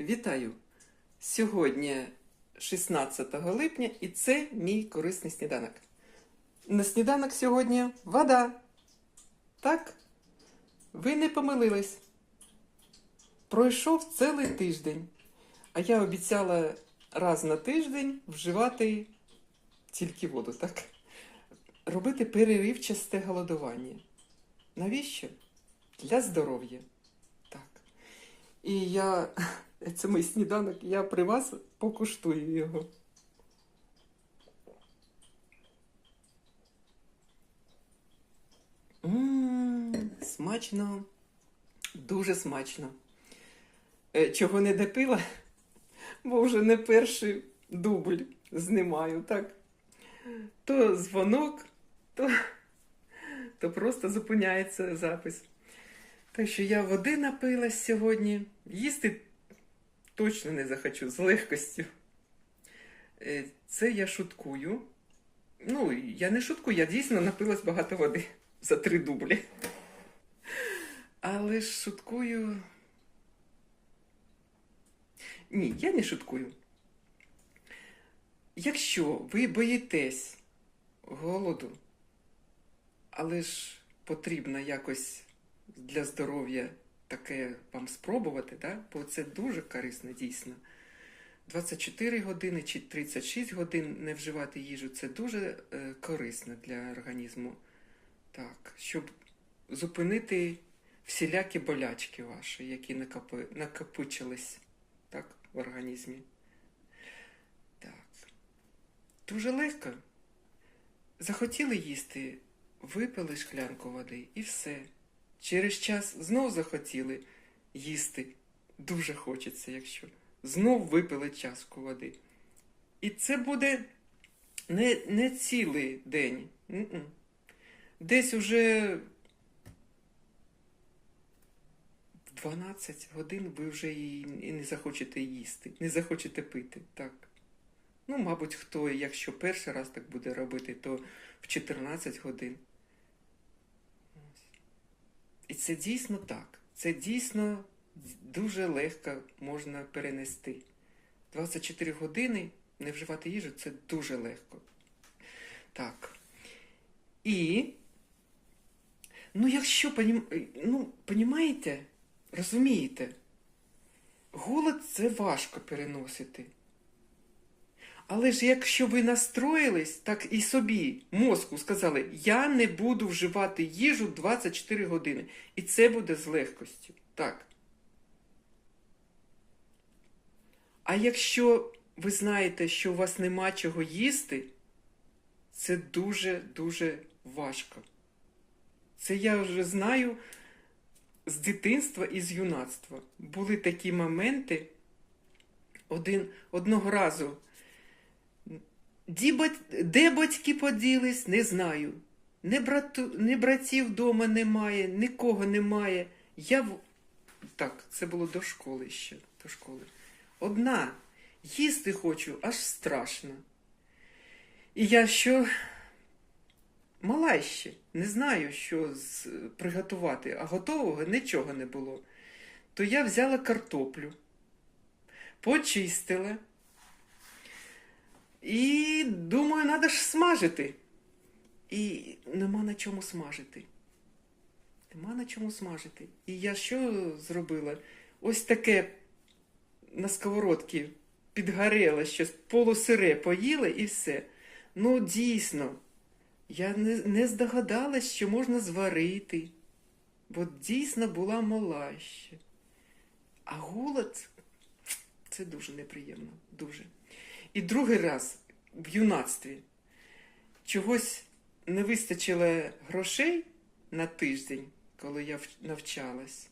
Вітаю! Сьогодні 16 липня і це мій корисний сніданок. На сніданок сьогодні вода. Так? Ви не помилились. Пройшов цілий тиждень, а я обіцяла раз на тиждень вживати тільки воду, так? Робити переривчасте голодування. Навіщо? Для здоров'я. Так. І я, це мій сніданок, я при вас покуштую його. Ммм, смачно, дуже смачно. Е, Чого не допила, бо вже не перший дубль знімаю, так? То дзвонок, то, то просто зупиняється запис. Так що я води напилась сьогодні. Їсти точно не захочу з легкостю. Е, Це я шуткую. Ну, я не шуткую, я дійсно напилась багато води за три дублі. Але ж шуткую. Ні, я не шуткую. Якщо ви боїтесь голоду, але ж потрібно якось для здоров'я таке вам спробувати, да? бо це дуже корисно дійсно. 24 години чи 36 годин не вживати їжу це дуже е, корисно для організму. Так, щоб зупинити всілякі болячки ваші, які накопи, накопичились так, в організмі. Так. Дуже легко. Захотіли їсти, випили шклянку води і все. Через час знов захотіли їсти. Дуже хочеться, якщо. Знов випили чашку води. І це буде не, не цілий день. М-м. Десь уже в 12 годин ви вже і не захочете їсти, не захочете пити. Так. Ну, мабуть, хто, якщо перший раз так буде робити, то в 14 годин. І це дійсно так. Це дійсно дуже легко можна перенести. 24 години не вживати їжу це дуже легко. Так. І, ну, якщо ну, понімаєте, розумієте, голод це важко переносити. Але ж якщо ви настроїлись, так і собі, мозку сказали, я не буду вживати їжу 24 години. І це буде з легкостю. Так. А якщо ви знаєте, що у вас нема чого їсти, це дуже-дуже важко. Це я вже знаю з дитинства і з юнацтва. Були такі моменти. Один, одного разу. Де батьки поділись, не знаю. Ні, брату, ні братів вдома немає, нікого немає. Я в... Так, це було до школи ще. До школи. Одна. Їсти хочу, аж страшно. І я що мала ще, не знаю, що з... приготувати, а готового нічого не було. То я взяла картоплю, почистила. І думаю, треба ж смажити. І нема на чому смажити. Нема на чому смажити. І я що зробила? Ось таке на сковородці підгорело щось, полусире поїла і все. Ну, дійсно, я не, не здогадалась, що можна зварити, бо дійсно була мала ще. А голод це дуже неприємно, дуже. І другий раз в юнацтві чогось не вистачило грошей на тиждень, коли я навчалась.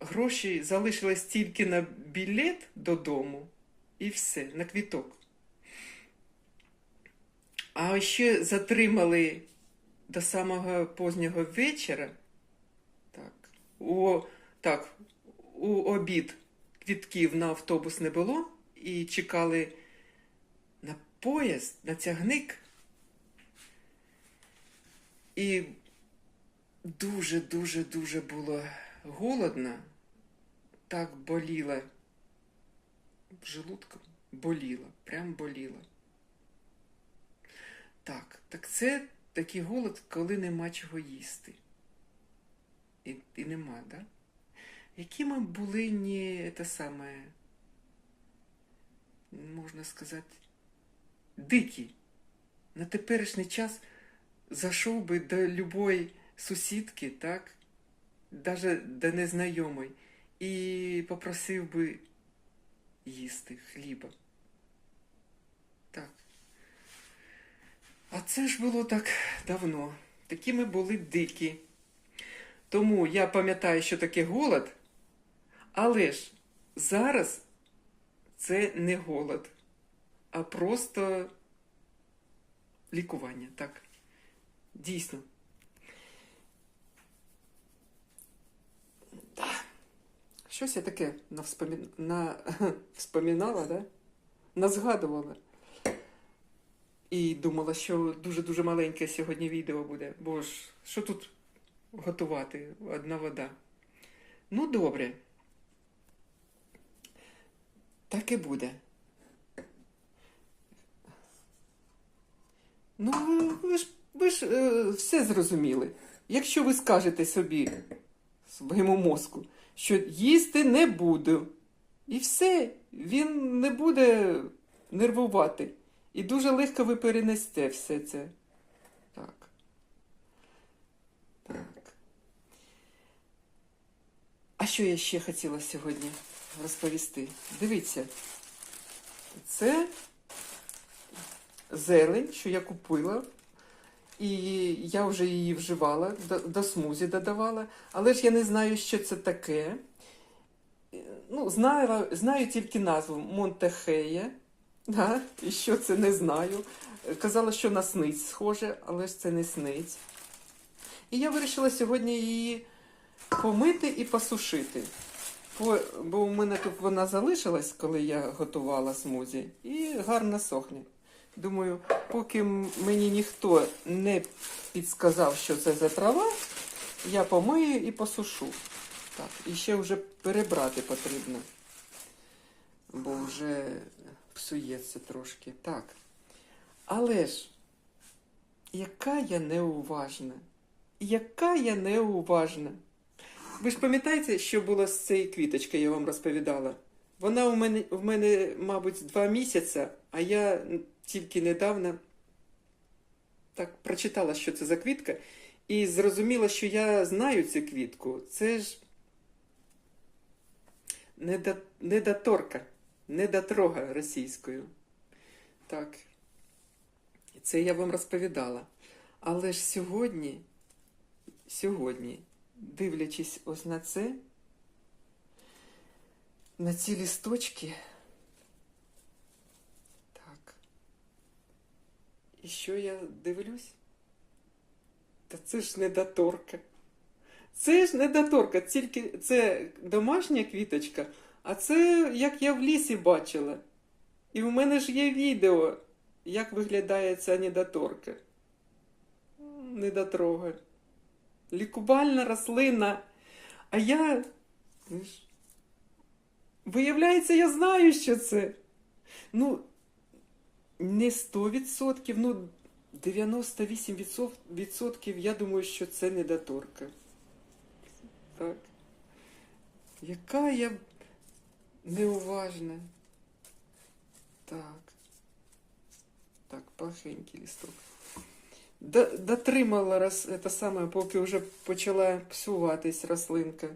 Гроші залишилось тільки на білет додому і все, на квіток. А ще затримали до самого познього вечора. Так, у, так, у обід квітків на автобус не було і чекали на поїзд, на тягник. І дуже-дуже-дуже було голодно. так боліла. Желудком боліла, прям боліла. Так, так це такий голод, коли нема чого їсти. І, і нема, да? Які ми були не те саме, можна сказати, дикі. На теперішній час зайшов би до любої сусідки, так, даже до незнайомої, і попросив би їсти хліба. Так. А це ж було так давно. Такі ми були дикі. Тому я пам'ятаю, що таке голод, але ж зараз це не голод, а просто лікування. Так. Дійсно. Щось я таке навспомі... да? назгадувала. І думала, що дуже-дуже маленьке сьогодні відео буде. Бо ж, що тут готувати? Одна вода. Ну, добре. Так і буде. Ну, ви- ж, ви ж е, все зрозуміли. Якщо ви скажете собі, своєму мозку, що їсти не буду, і все, він не буде нервувати. І дуже легко ви перенесете все це. Так. Так. А що я ще хотіла сьогодні розповісти? Дивіться, це зелень, що я купила, і я вже її вживала, до, до смузі додавала, але ж я не знаю, що це таке. Ну, знаю, знаю тільки назву Монтехея. Да? І що це не знаю. Казала, що на сниць схоже, але ж це не сниць. І я вирішила сьогодні її помити і посушити. Бо, у мене тут вона залишилась, коли я готувала смузі, і гарно сохне. Думаю, поки мені ніхто не підсказав, що це за трава, я помию і посушу. Так, і ще вже перебрати потрібно. Бо вже псується трошки. Так. Але ж, яка я неуважна. Яка я неуважна. Ви ж пам'ятаєте, що було з цією квіточкою, я вам розповідала? Вона у мене, в мене, мабуть, два місяці, а я тільки недавно так прочитала, що це за квітка, і зрозуміла, що я знаю цю квітку. Це ж недо- недоторка, недотрога російською. Так. Це я вам розповідала. Але ж сьогодні, сьогодні, дивлячись ось на це, на ці лісточки. Так. І що я дивлюсь? Та це ж недоторка. Це ж недоторка, тільки це домашня квіточка, а це як я в лісі бачила. І в мене ж є відео, як виглядає ця недоторка. Недотрога. Лікувальна рослина. А я. Виявляється, я знаю, що це. Ну, не 100%, ну 98% я думаю, що це недоторка. Так. Яка я неуважна. Так. Так, плохенький листок. Дотримала роз, це саме, поки вже почала псуватись рослинка.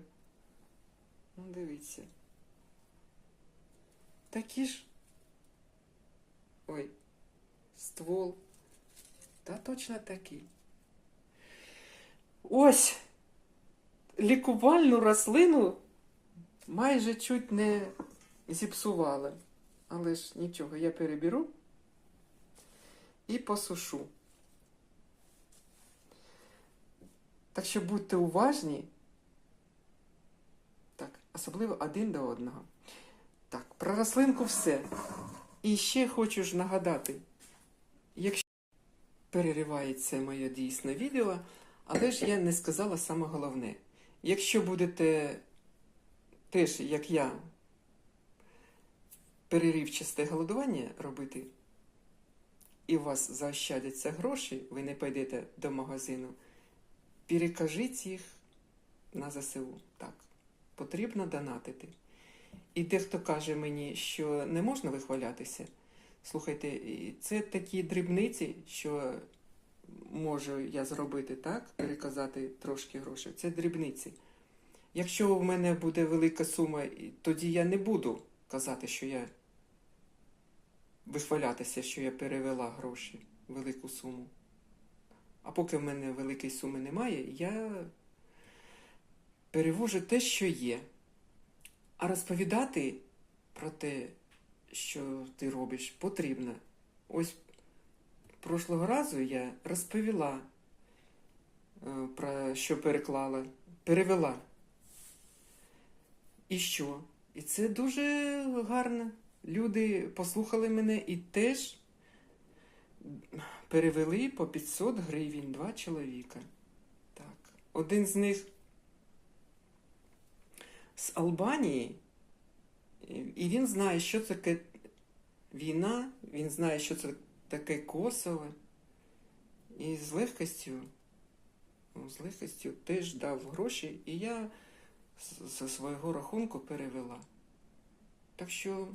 Ну, дивіться. Такі ж. Ой, ствол. Та точно такий. Ось лікувальну рослину майже чуть не зіпсувала. Але ж нічого, я переберу і посушу. Так що будьте уважні. Так, особливо один до одного. Так, про рослинку все. І ще хочу ж нагадати, якщо переривається моє дійсне відео, але ж я не сказала саме головне. Якщо будете теж, як я, переривчасте голодування робити, і у вас заощадяться гроші, ви не пойдете до магазину, перекажіть їх на ЗСУ. Так, потрібно донатити. І дехто каже мені, що не можна вихвалятися. Слухайте, це такі дрібниці, що можу я зробити так, переказати трошки грошей. Це дрібниці. Якщо в мене буде велика сума, тоді я не буду казати, що я вихвалятися, що я перевела гроші, велику суму. А поки в мене великої суми немає, я перевожу те, що є. А розповідати про те, що ти робиш, потрібно. Ось прошлого разу я розповіла е, про що переклала, перевела. І що? І це дуже гарно. Люди послухали мене і теж перевели по 500 гривень два чоловіка. Так. Один з них з Албанії, і він знає, що це таке війна, він знає, що це таке Косово. І з легкостю, ну, з легкостю теж дав гроші, і я зі свого рахунку перевела. Так що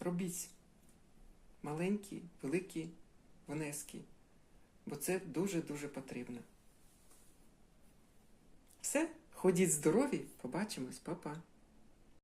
робіть маленькі, великі внески, бо це дуже-дуже потрібно. Все, ходіть здорові, побачимось, па-па.